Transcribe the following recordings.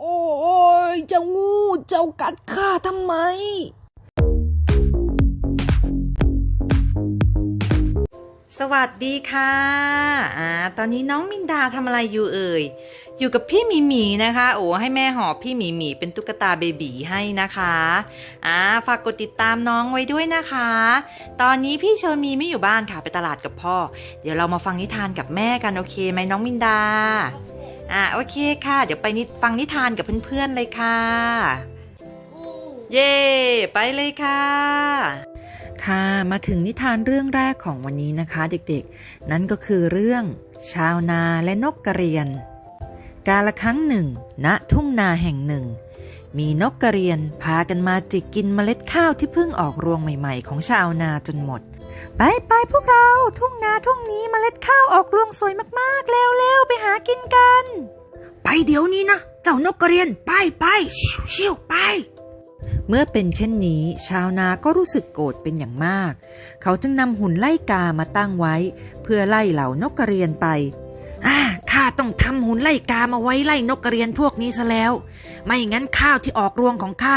โอ้ยเจ้างูเจ้ากัดข้าทำไม สวัสดีค่ะอ่าตอนนี้น้องมินดาทำอะไรอยู่เอ่ย อยู่กับพี่หมีหมีนะคะ โอ้ให้แม่หอบพี่หมีหมีเป็นตุ๊กตาเบบีให้นะคะอ่าฝากกดติดตามน้องไว้ด้วยนะคะ ตอนนี้พี่เชอร์มีไม่อยู่บ้านค่ะไปตลาดกับพ่อ เดี๋ยวเรามาฟังนิทานกับแม่กันโอเคไหมน้องมินดา อ่าโอเคค่ะ เดี๋ยวไปนิฟังนิทานกับเพื่อนๆเลยค่ะ เย่ไปเลยค่ะ ค่ะมาถึงนิทานเรื่องแรกของวันนี้นะคะ เด็กๆ นั่นก็คือเรื่อง ชาวนาและนกกระเรียน กาละครั้งหนึ่งณทุ่งนาแห่งหนึ่ง มีนกกระเรียนพากันมาจิกกินเมล็ดข้าวที่เพิ่งออกรวงใหม่ๆ ของชาวนาจนหมด ไปไปพวกเราทุ่งนาทุ่งนี้เมล็ดข้าวออกรวงสวยมากๆเร็วๆไปหากินกัน ไปเดี๋ยวนี้นะเจ้านกกระเรียนไปไปชิวชิวไปเมื่อเป็นเช่นนี้ ชาวนาก็รู้สึกโกรธเป็นอย่างมาก เขาจึงนำหุ่นไล่กามาตั้งไว้ เพื่อไล่เหล่านกกระเรียนไปอ่า ข้าต้องทำหุ่นไล่กามาไว้ไล่นกกระเรียนพวกนี้ซะแล้ว ไม่งั้นข้าวที่ออกรวงของข้า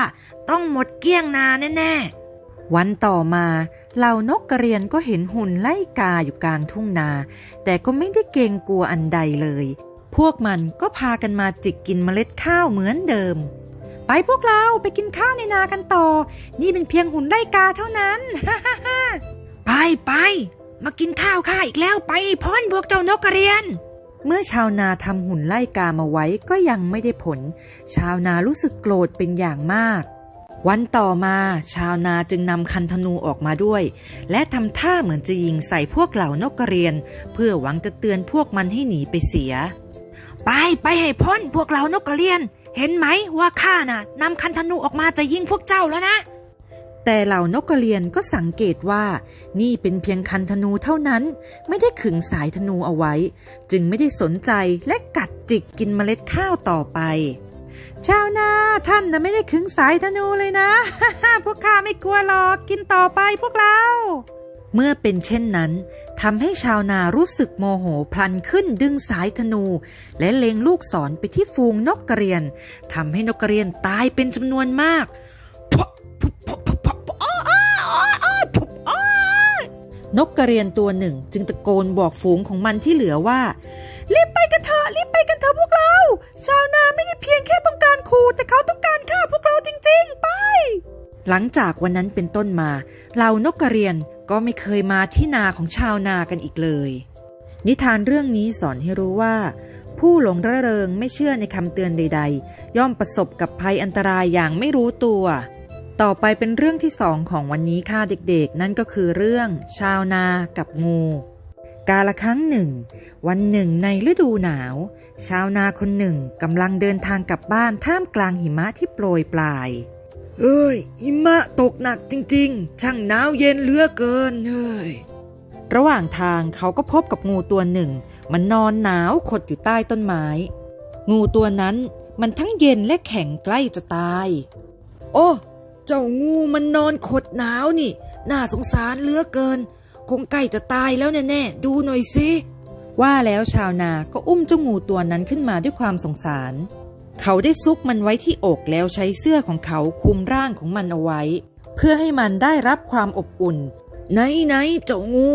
ต้องหมดเกลี้ยงนาแน่วันต่อมาเหล่านกกระเรียนก็เห็นหุ่นไล่กาอยู่กลางทุ่งนา แต่ก็ไม่ได้เกรงกลัวอันใดเลย พวกมันก็พากันมาจิกกินเมล็ดข้าวเหมือนเดิม ไปพวกเราไปกินข้าวในนากันต่อ นี่เป็นเพียงหุ่นไล่กาเท่านั้นไปไปมากินข้าวข้าอีกแล้วไปพ้นพวกเจ้านกกระเรียน เมื่อชาวนาทำหุ่นไล่กามาไว้ก็ยังไม่ได้ผล ชาวนารู้สึกโกรธเป็นอย่างมาก วันต่อมา ชาวนาจึงนำคันธนูออกมาด้วย และทำท่าเหมือนจะยิงใส่พวกเหล่านกกระเรียน เพื่อหวังจะเตือนพวกมันให้หนีไปเสีย ไปไปให้พ้นพวกเรานกกระเรียน เห็นไหมว่าข้าน่ะนำคันธนูออกมาจะยิงพวกเจ้าแล้วนะ แต่เหล่านกกระเรียนก็สังเกตว่า นี่เป็นเพียงคันธนูเท่านั้น ไม่ได้ขึงสายธนูเอาไว้ จึงไม่ได้สนใจและกัดจิกกินเมล็ดข้าวต่อไป ชาวนาท่านนะไม่ได้ขึงสายธนูเลยนะ พวกข้าไม่กลัวหรอกกินต่อไปพวกเราเมื่อเป็นเช่นนั้นทำให้ชาวนารู้สึกโมโหพลันขึ้นดึงสายธนู และเล็งลูกศรไปที่ฟูงนกกระเรียนทำให้นกกระเรียนตายเป็นจำนวนมาก นกกระเรียนตัวหนึ่งจึงตะโกนบอกฝูงของมันที่เหลือว่า รีบไปกันเถอะรีบไปกันเถอะพวกเรา ชาวนาไม่ได้เพียงแค่ต้องการขู่แต่เขาต้องการฆ่าพวกเราจริง ๆ ไป หลังจากวันนั้นเป็นต้นมาเหล่านกกระเรียนก็ไม่เคยมาที่นาของชาวนากันอีกเลย นิทานเรื่องนี้สอนให้รู้ว่า ผู้หลงระเริงไม่เชื่อในคำเตือนใด ๆ ย่อมประสบกับภัยอันตรายอย่างไม่รู้ตัว ต่อไปเป็นเรื่องที่สองของวันนี้ค่ะเด็กๆ นั่นก็คือเรื่อง ชาวนากับงู กาละครั้งหนึ่ง วันหนึ่งในฤดูหนาว ชาวนาคนหนึ่งกำลังเดินทางกลับบ้านท่ามกลางหิมะที่โปรยปลาย เอ้ย หิมะตกหนักจริงๆ ช่างหนาวเย็นเหลือเกินเฮ้ยระหว่างทางเขาก็พบกับงูตัวหนึ่ง มันนอนหนาวขดอยู่ใต้ต้นไม้ งูตัวนั้นมันทั้งเย็นและแข็งใกล้จะตาย โอ้ เจ้างูมันนอนขดหนาวนี่ น่าสงสารเหลือเกิน คงใกล้จะตายแล้วแน่ๆ ดูหน่อยสิ ว่าแล้วชาวนาก็อุ้มเจ้างูตัวนั้นขึ้นมาด้วยความสงสาร เขาได้ซุกมันไว้ที่อกแล้วใช้เสื้อของเขาคลุมร่างของมันเอาไว้ เพื่อให้มันได้รับความอบอุ่น ไหนไหนๆเจ้างู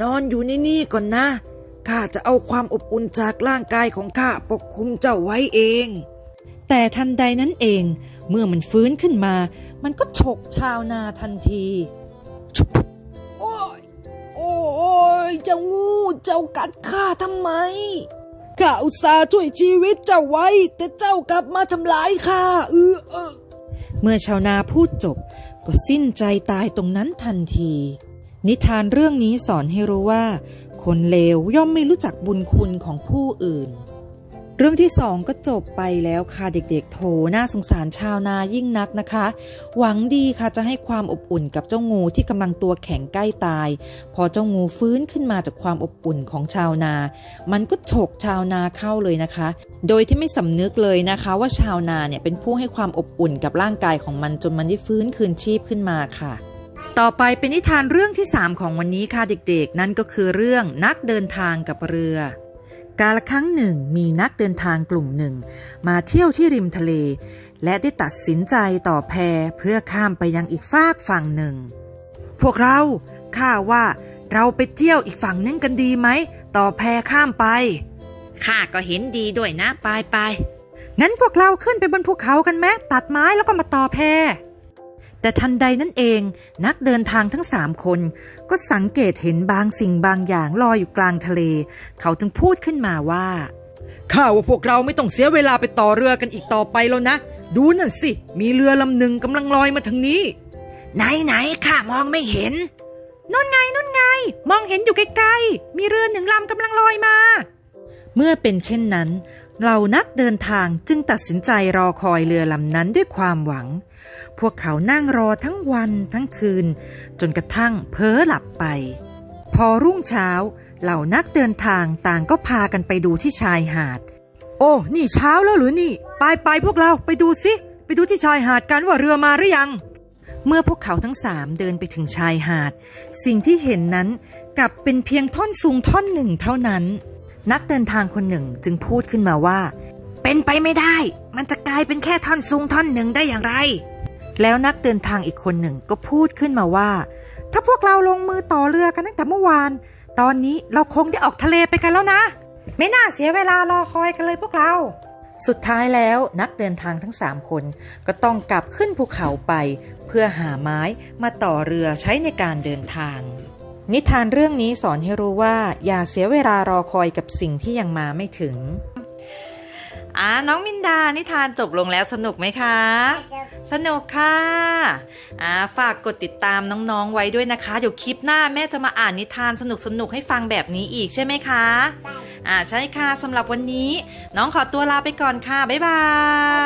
นอนอยู่ในนี่ก่อนนะข้าจะเอาความอบอุ่นจากร่างกายของข้าปกคลุมเจ้าไว้เอง แต่ทันใดนั้นเอง เมื่อมันฟื้นขึ้นมา มันก็ฉกชาวนาทันที โอ้ยโอ้ยเจ้างูเจ้ากัดข้าทำไมข้าอุตส่าห์ช่วยชีวิตเจ้าไว้ แต่เจ้ากลับมาทำร้ายข้าเออเออเมื่อชาวนาพูดจบ ก็สิ้นใจตายตรงนั้นทันที นิทานเรื่องนี้สอนให้รู้ว่า คนเลวย่อมไม่รู้จักบุญคุณของผู้อื่น เรื่องที่สองก็จบไปแล้วค่ะเด็กๆ โถน่าสงสารชาวนายิ่งนักนะคะ หวังดีค่ะจะให้ความอบอุ่นกับเจ้างูที่กำลังตัวแข็งใกล้ตาย พอเจ้างูฟื้นขึ้นมาจากความอบอุ่นของชาวนา มันก็ฉกชาวนาเข้าเลยนะคะ โดยที่ไม่สำนึกเลยนะคะว่าชาวนาเนี่ยเป็นผู้ให้ความอบอุ่นกับร่างกายของมันจนมันได้ฟื้นคืนชีพขึ้นมาค่ะต่อไปเป็นนิทานเรื่องที่ 3 ของวันนี้ค่ะเด็กๆ นั่นก็คือเรื่องนักเดินทางกับเรือ กาลครั้งหนึ่งมีนักเดินทางกลุ่มหนึ่ง มาเที่ยวที่ริมทะเล และได้ตัดสินใจต่อแพเพื่อข้ามไปยังอีกฟากฝั่งหนึ่ง พวกเราข้าว่าเราไปเที่ยวอีกฝั่งนึงกันดีไหม ต่อแพข้ามไปข้าก็เห็นดีด้วยนะไปไปงั้นพวกเราขึ้นไปบนภูเขากันไหมตัดไม้แล้วก็มาต่อแพ แต่ทันใดนั่นเองนักเดินทางทั้งสามคน ก็สังเกตเห็นบางสิ่งบางอย่างลอยอยู่กลางทะเล เขาจึงพูดขึ้นมาว่าข้าว่าพวกเราไม่ต้องเสียเวลาไปต่อเรือกันอีกต่อไปแล้วนะ ดูนั่นสิ มีเรือลำหนึ่งกำลังลอยมาทางนี้ ไหนไหนข้ามองไม่เห็นนู่นไงนู่นไง มองเห็นอยู่ใกล้ๆมีเรือหนึ่งลำกำลังลอยมา เมื่อเป็นเช่นนั้นเหล่านักเดินทางจึงตัดสินใจรอคอยเรือลำนั้นด้วยความหวัง พวกเขานั่งรอทั้งวันทั้งคืน จนกระทั่งเพ้อหลับไป พอรุ่งเช้า เหล่านักเดินทางต่างก็พากันไปดูที่ชายหาด โอ้ นี่เช้าแล้วหรือนี่ ไปไปพวกเราไปดูสิไปดูที่ชายหาดกันว่าเรือมาหรือยัง เมื่อพวกเขาทั้งสามเดินไปถึงชายหาด สิ่งที่เห็นนั้นกลับเป็นเพียงท่อนสูงท่อนหนึ่งเท่านั้น นักเดินทางคนหนึ่งจึงพูดขึ้นมาว่า เป็นไปไม่ได้ มันจะกลายเป็นแค่ท่อนสูงท่อนหนึ่งได้อย่างไร แล้วนักเดินทางอีกคนหนึ่งก็พูดขึ้นมาว่า ถ้าพวกเราลงมือต่อเรือกันตั้งแต่เมื่อวาน ตอนนี้เราคงได้ออกทะเลไปกันแล้วนะ ไม่น่าเสียเวลารอคอยกันเลยพวกเรา สุดท้ายแล้วนักเดินทางทั้งสามคน ก็ต้องกลับขึ้นภูเขาไป เพื่อหาไม้มาต่อเรือใช้ในการเดินทาง นิทานเรื่องนี้สอนให้รู้ว่า อย่าเสียเวลารอคอยกับสิ่งที่ยังมาไม่ถึง อ่าน้องมินดา นิทานจบลงแล้วสนุกไหมคะ สนุกค่ะอ่าฝากกดติดตามน้องๆไว้ด้วยนะคะ เดี๋ยวคลิปหน้าแม่จะมาอ่านนิทานสนุกๆให้ฟังแบบนี้อีกใช่ไหมคะอ่าใช่ค่ะสำหรับวันนี้ น้องขอตัวลาไปก่อนค่ะ บ๊ายบาย